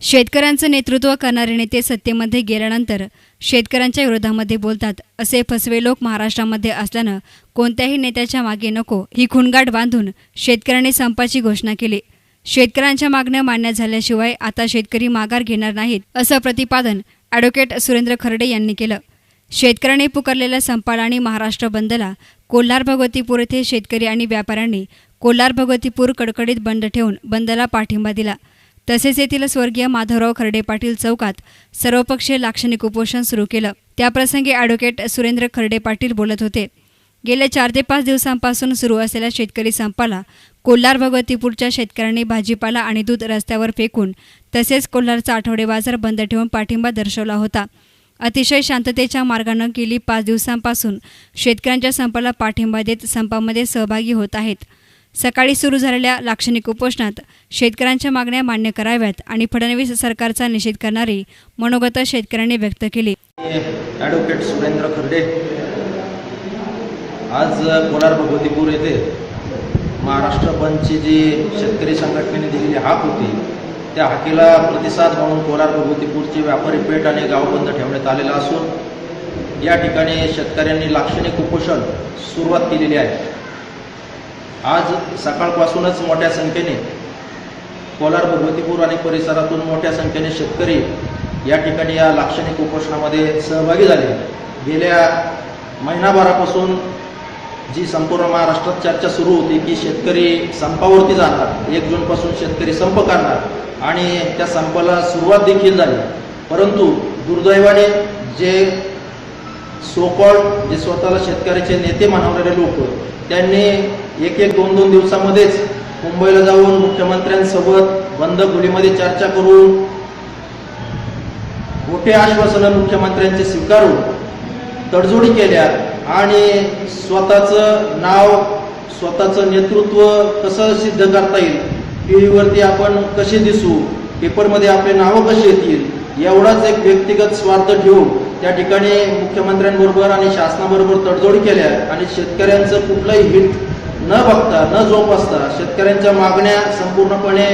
शेतकऱ्यांचं नेतृत्व करणारे नेते सत्तेमध्ये गेल्यानंतर शेतकऱ्यांच्या विरोधामध्ये बोलतात असे फसवे लोक महाराष्ट्रामध्ये असल्यानं कोणत्याही नेत्याच्या मागे नको ही खुणगाठ बांधून शेतकऱ्यांनी संपाची घोषणा केली. शेतकऱ्यांच्या मागण्या मान्य झाल्याशिवाय आता शेतकरी माघार घेणार नाहीत असं प्रतिपादन ॲडव्होकेट सुरेंद्र खर्डे यांनी केलं. शेतकऱ्यांनी पुकारलेल्या संपाला आणि महाराष्ट्र बंदला कोल्हार भगवतीपूर येथे शेतकरी आणि व्यापाऱ्यांनी कोल्हार भगवतीपूर कडकडीत बंद ठेवून बंदला पाठिंबा दिला. तसेच येथील स्वर्गीय माधवराव खर्डे पाटील चौकात सर्वपक्षीय लाक्षणिक उपोषण सुरू केलं. त्याप्रसंगी ॲडव्होकेट सुरेंद्र खर्डे पाटील बोलत होते. गेल्या चार ते पाच दिवसांपासून सुरू असलेल्या शेतकरी संपाला कोल्हार भगवतीपूरच्या शेतकऱ्यांनी भाजीपाला आणि दूध रस्त्यावर फेकून तसेच कोल्हारचा आठवडे बाजार बंद ठेवून पाठिंबा दर्शवला होता. अतिशय शांततेच्या मार्गानं गेली पाच दिवसांपासून शेतकऱ्यांच्या संपाला पाठिंबा देत संपामध्ये सहभागी होत आहेत. सकाळी सुरू झालेल्या लाक्षणिक उपोषणात शेतकऱ्यांच्या मागण्या मान्य कराव्यात आणि फडणवीस सरकारचा निषेध करणारी मनोगत शेतकऱ्यांनी व्यक्त केली. ॲडव्होकेट सुरेंद्र खर्डे. आज कोलार भगवतीपूर येथे महाराष्ट्र बंदची जी शेतकरी संघटनेने दिलेली हाक होती त्या हाकेला प्रतिसाद म्हणून कोलार भगवतीपूरची व्यापारी पेठ आणि गाव बंद ठेवण्यात आलेला असून या ठिकाणी शेतकऱ्यांनी लाक्षणिक उपोषण सुरुवात केलेली आहे. आज सकाळपासूनच मोठ्या संख्येने कोलार भगवतीपूर आणि परिसरातून मोठ्या संख्येने शेतकरी या ठिकाणी या लाक्षणिक उपोषणामध्ये सहभागी झाले. गेल्या महिनाभरापासून जी संपूर्ण महाराष्ट्रात चर्चा सुरू होती की शेतकरी संपावरती जाणार एक जूनपासून शेतकरी संप करणार आणि त्या संपाला सुरुवात देखील झाली. परंतु दुर्दैवाने जे सोकॉल जे स्वतःला शेतकऱ्याचे नेते मानवणारे लोक त्यांनी एक एक दोन दोन दिवसामध्येच मुंबईला जाऊन मुख्यमंत्र्यांसोबत बंद खोलीमध्ये चर्चा करून मोठे आश्वासनं मुख्यमंत्र्यांचे स्वीकारून तडजोडी केल्या आणि स्वतःचं नाव स्वतःचं नेतृत्व कसं सिद्ध करता येईल टी व्हीवरती आपण कसे दिसू पेपरमध्ये आपले नावं कशी येतील एवढाच एक व्यक्तिगत स्वार्थ ठेवून त्या ठिकाणी मुख्यमंत्र्यांबरोबर आणि शासनाबरोबर तडजोडी केल्या आणि शेतकऱ्यांचं कुठलंही हित न बघता न जोपासता शेतकऱ्यांच्या मागण्या संपूर्णपणे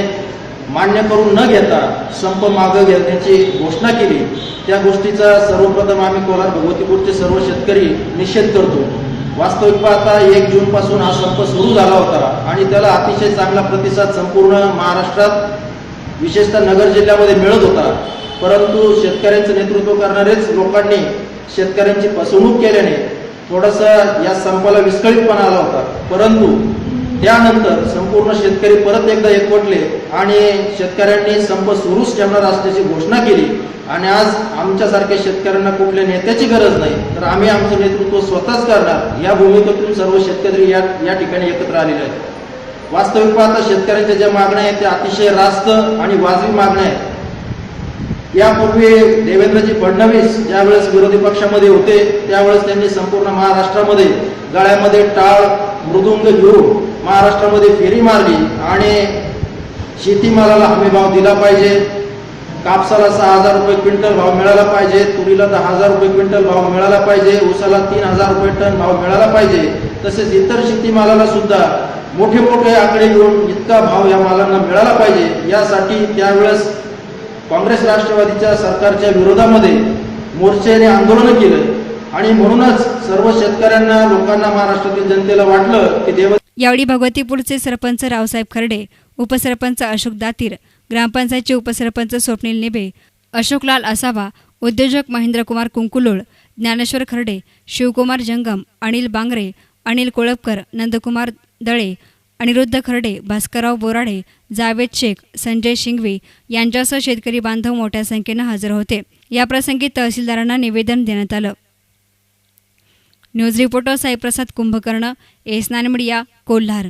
मान्य करून न घेता संप मागं घेण्याची घोषणा केली. त्या गोष्टीचा सर्वप्रथम आम्ही कोलार भगवतीपूरचे सर्व शेतकरी निषेध करतो. वास्तविक पाहता एक जून पासून हा संप सुरू झाला होता आणि त्याला अतिशय चांगला प्रतिसाद संपूर्ण महाराष्ट्रात विशेषतः नगर जिल्ह्यामध्ये मिळत होता. परंतु शेतकऱ्यांचं नेतृत्व करणारेच लोकांनी शेतकऱ्यांची फसवणूक केल्याने थोडस या संपाला विस्कळीतपणा आला होता. परंतु त्यानंतर संपूर्ण शेतकरी परत एकदा एकवटले आणि शेतकऱ्यांनी संप सुरूच ठेवणार असल्याची घोषणा केली. आणि आज आमच्यासारख्या शेतकऱ्यांना कुठल्या नेत्याची गरज नाही. तर आम्ही आमचं नेतृत्व स्वतःच करणार. या भूमिकेतून सर्व शेतकरी या या ठिकाणी एकत्र आलेले आहेत. वास्तविक पाहता शेतकऱ्यांच्या ज्या मागण्या आहेत त्या अतिशय रास्त आणि वाजवी मागण्या आहेत. यापूर्वी देवेंद्रजी फडणवीस ज्यावेळेस विरोधी पक्षामध्ये होते त्यावेळेस त्यांनी संपूर्ण महाराष्ट्रामध्ये गळ्यामध्ये टाळ मृदुंग घेऊन महाराष्ट्रामध्ये फेरी मारली आणि शेतीमालाला हमी भाव दिला पाहिजे. कापसाला सहा हजार रुपये क्विंटल भाव मिळाला पाहिजे. तुरीला दहा हजार रुपये क्विंटल भाव मिळाला पाहिजे. ऊसाला तीन हजार रुपये टन भाव मिळाला पाहिजे. तसेच इतर शेतीमालाला सुद्धा मोठे मोठे आकडे घेऊन इतका भाव या मालांना मिळाला पाहिजे. यासाठी त्यावेळेस काँग्रेस राष्ट्रवादीच्या सरकारच्या विरोधामध्ये मोर्चेने आंदोलन केलं. आणि म्हणूनच सर्व शेतकऱ्यांना लोकांना महाराष्ट्रातील जनतेला वाटलं की देव यावेळी भगवतीपूरचे सरपंच रावसाहेब खर्डे उपसरपंच अशोक दातीर ग्रामपंचायतचे उपसरपंच स्वप्नील निबे अशोकलाल असावा उद्योजक महेंद्रकुमार कुंकुलोळ ज्ञानेश्वर खर्डे शिवकुमार जंगम अनिल बांगरे अनिल कोळपकर नंदकुमार दळे अनिरुद्ध खर्डे भास्करराव बोराडे जावेद शेख संजय शिंगवी यांच्यासह शेतकरी बांधव मोठ्या संख्येनं हजर होते. याप्रसंगी तहसीलदारांना निवेदन देण्यात आलं. News reporter Saiprasad Kumbhkarn S nine media Kolhar.